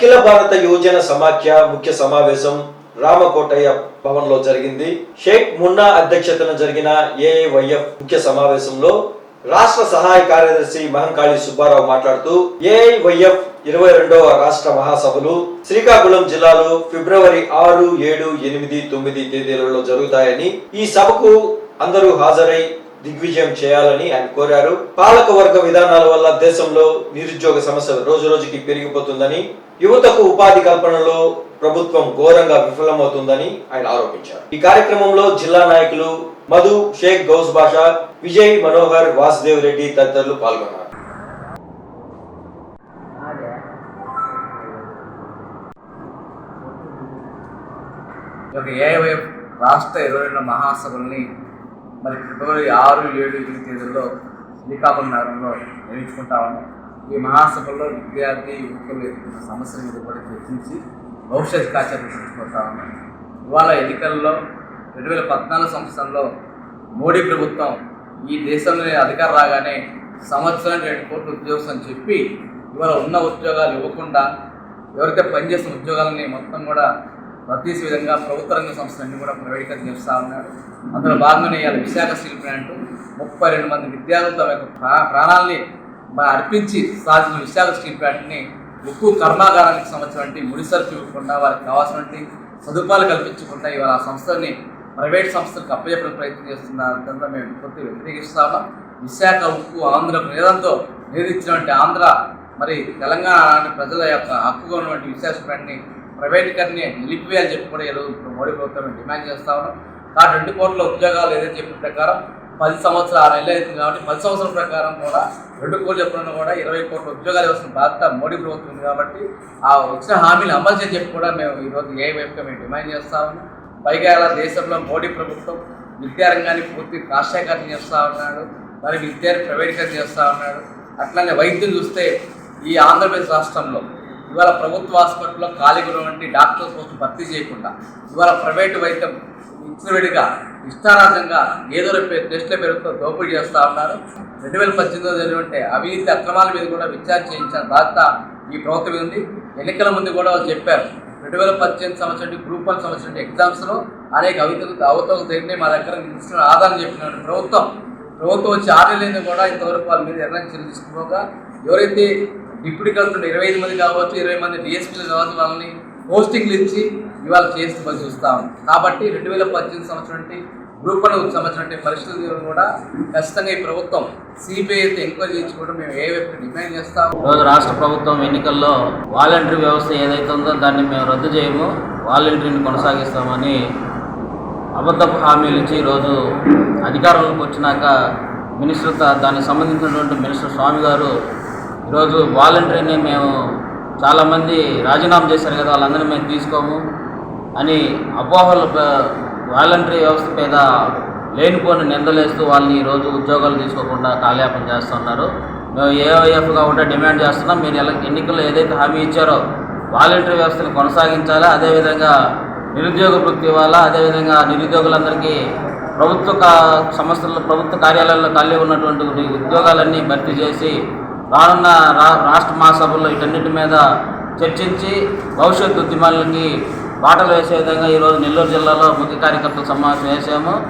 అఖిల భారత యువజన సమాఖ్య ముఖ్య సమావేశం రామకోటయ్య భవన్లో జరిగింది. షేక్ మున్నా అధ్యక్షతన జరిగిన ఏఐవైఎఫ్ ముఖ్య సమావేశంలో రాష్ట్ర సహాయ కార్యదర్శి మహంకాళి సుబ్బారావు మాట్లాడుతూ ఏఐవైఎఫ్ ఇరవై రెండవ రాష్ట్ర మహాసభలు శ్రీకాకుళం జిల్లాలో ఫిబ్రవరి ఆరు ఏడు ఎనిమిది తొమ్మిది తేదీలలో జరుగుతాయని ఈ సభకు అందరూ హాజరై దిగ్విజయం చేయాలని ఆయన కోరారు. పాలక వర్గ విధానాల వల్ల దేశంలో నిరుద్యోగ సమస్య రోజు రోజుకి పెరిగిపోతుందని యువతకు ఉపాధి కల్పనలో ప్రభుత్వం ఘోరంగా విఫలమవుతుందని ఆయన ఆరోపించారు. ఈ కార్యక్రమంలో జిల్లా నాయకులు మధు షేక్ గౌస్ బాషా విజయ్ మనోహర్ వాసుదేవ్ రెడ్డి తదితరులు పాల్గొన్నారు. ఒక యొక్క రాష్ట్ర ఇరవై రెండు మహాసభల్ని మరి ఫిబ్రవరి ఆరు ఏడు ఎనిమిది తేదీల్లో శ్రీకాకుళం నగరంలో నిర్వహించుకుంటామని ఈ మహాసభలో విద్యార్థి యువకులు ఎదుర్కొన్న సమస్యల మీద కూడా చర్చించి భవిష్యత్ కార్యాచరణ తీసుకుంటామని ఇవాళ ఎన్నికల్లో రెండు వేల పద్నాలుగు సంవత్సరంలో మోడీ ప్రభుత్వం ఈ దేశంలో అధికారం రాగానే సంవత్సరానికి రెండు కోట్ల ఉద్యోగం అని చెప్పి ఇవాళ ఉన్న ఉద్యోగాలు ఇవ్వకుండా ఎవరైతే పనిచేస్తున్న ఉద్యోగాలని మొత్తం కూడా రద్దీసే విధంగా ప్రభుత్వ రంగ సంస్థలన్నీ కూడా ప్రైవేటీకరణ చేస్తూ ఉన్నారు. అందులో భాగంగానే ఇవాళ విశాఖ స్టీల్ ప్లాంట్ ముప్పై రెండు మంది విద్యార్థులు తమ యొక్క ప్రాణాలని అర్పించి సాధించిన విశాఖ స్టీల్ ప్లాంట్ని ఉక్కు కర్మాగారానికి సంబంధించినటువంటి ముడిసరు చూపకుండా వారికి కావాల్సినటువంటి సదుపాయాలు కల్పించకుండా ఇవాళ ఆ సంస్థని ప్రైవేట్ సంస్థలకు అప్పచెప్పడం ప్రయత్నం చేస్తున్న మేము పూర్తి వ్యతిరేకిస్తా ఉన్నాం. విశాఖ ఉక్కు ఆంధ్ర ప్రజలతో నిధించినటువంటి ఆంధ్ర మరి తెలంగాణ ప్రజల యొక్క హక్కుగా ఉన్నటువంటి విశాఖ ప్లాంట్ని ప్రైవేటీకరణని నిలిపివేయాలని చెప్పి కూడా ఈరోజు ఇప్పుడు మోడీ ప్రభుత్వం డిమాండ్ చేస్తా ఉన్నాం. కాబట్టి రెండు కోట్ల ఉద్యోగాలు ఏదైతే చెప్పిన ప్రకారం పది సంవత్సరాలు ఆరు నెలలు అవుతుంది కాబట్టి పది సంవత్సరాల ప్రకారం కూడా రెండు కోట్లు చెప్పిన కూడా ఇరవై కోట్ల ఉద్యోగాలు ఇవ్వాల్సిన బాధ్యత మోడీ ప్రభుత్వం ఉంది కాబట్టి ఆ వచ్చిన హామీలు అమలు చేసి చెప్పి కూడా మేము ఈరోజు ఏ వైపుగా మేము డిమాండ్ చేస్తా ఉన్నాం. పైగా ఇలా దేశంలో మోడీ ప్రభుత్వం విద్యారంగాన్ని పూర్తి రాష్ట్రీయకరణ చేస్తూ ఉన్నాడు. మరి విద్యను ప్రైవేటీకరణ చేస్తూ ఉన్నాడు. అట్లానే వైద్యం చూస్తే ఈ ఆంధ్రప్రదేశ్ రాష్ట్రంలో ఇవాళ ప్రభుత్వ హాస్పిటల్లో ఖాళీగా ఉన్నటువంటి డాక్టర్స్ కోసం భర్తీ చేయకుండా ఇవాళ ప్రైవేటు వైద్యం విడిగా ఇష్టారాజంగా ఏదో టెస్టుల పేరుతో దోపిడీ చేస్తూ ఉన్నారు. రెండు వేల పద్దెనిమిదిలో జరిగినటువంటి అవినీతి అక్రమాల మీద కూడా విచారణ చేయించిన బాధ్యత ఈ ప్రభుత్వం మీద ఉంది. ఎన్నికల ముందు కూడా వాళ్ళు చెప్పారు రెండు వేల పద్దెనిమిది సంవత్సరం గ్రూప్ వన్ సంవత్సరం ఎగ్జామ్స్లో అనేక అవినీతి అవతలు జరిగినాయి మా దగ్గర నిలిచిన ఆధారం చెప్పిన ప్రభుత్వం ప్రభుత్వం వచ్చి ఆడలేదు కూడా ఇంతవరకు వాళ్ళ మీద నిర్ణయం చర్య తీసుకోగా ఎవరైతే డిప్యూటీ కలెక్టర్ ఇరవై ఐదు మంది కావచ్చు ఇరవై మంది డిఎస్పీలు కావచ్చు వాళ్ళని పోస్టింగ్లు ఇచ్చి ఇవాళ చేస్తూ చూస్తాం కాబట్టి రెండు వేల పద్దెనిమిది సంవత్సరం అంటే గ్రూప్ వన్ సంబంధించిన పరిస్థితులు కూడా ఖచ్చితంగా ఈ ప్రభుత్వం సిబిఐ అయితే ఎంక్వైరీ చేయించుకోవడం కూడా మేము ఏ వైపు డిమాండ్ చేస్తాం ఈరోజు రాష్ట్ర ప్రభుత్వం ఎన్నికల్లో వాలంటరీ వ్యవస్థ ఏదైతే ఉందో దాన్ని మేము రద్దు చేయము వాలంటరీని కొనసాగిస్తామని అబద్ధపు హామీలు ఇచ్చి ఈరోజు అధికారంలోకి వచ్చినాక మినిస్టర్ దానికి సంబంధించినటువంటి మినిస్టర్ స్వామి గారు ఈరోజు వాలంటరీని మేము చాలామంది రాజీనామా చేశారు కదా వాళ్ళందరినీ మేము తీసుకోము అని అపోహలు వాలంటరీ వ్యవస్థ మీద లేనిపోని నిందలేస్తూ వాళ్ళని ఈరోజు ఉద్యోగాలు తీసుకోకుండా కాలయాపన చేస్తున్నారు. మేము ఏఐఎఫ్గా కూడా డిమాండ్ చేస్తున్నాం. మీరు ఎలా ఎన్నికల్లో ఏదైతే హామీ ఇచ్చారో వాలంటరీ వ్యవస్థను కొనసాగించాలా? అదేవిధంగా నిరుద్యోగ వృత్తి ఇవ్వాలా? అదేవిధంగా నిరుద్యోగులందరికీ ప్రభుత్వ కా- సంస్థల్లో ప్రభుత్వ కార్యాలయాల్లో ఖాళీ ఉన్నటువంటి ఉద్యోగాలన్నీ భర్తీ చేసి రానున్న రా రాష్ట్ర మహాసభల్లో వీటన్నిటి మీద చర్చించి భవిష్యత్ ఉద్యమాలకి బాటలు వేసే విధంగా ఈరోజు నెల్లూరు జిల్లాలో ముఖ్య కార్యకర్తల సమావేశం వేసాము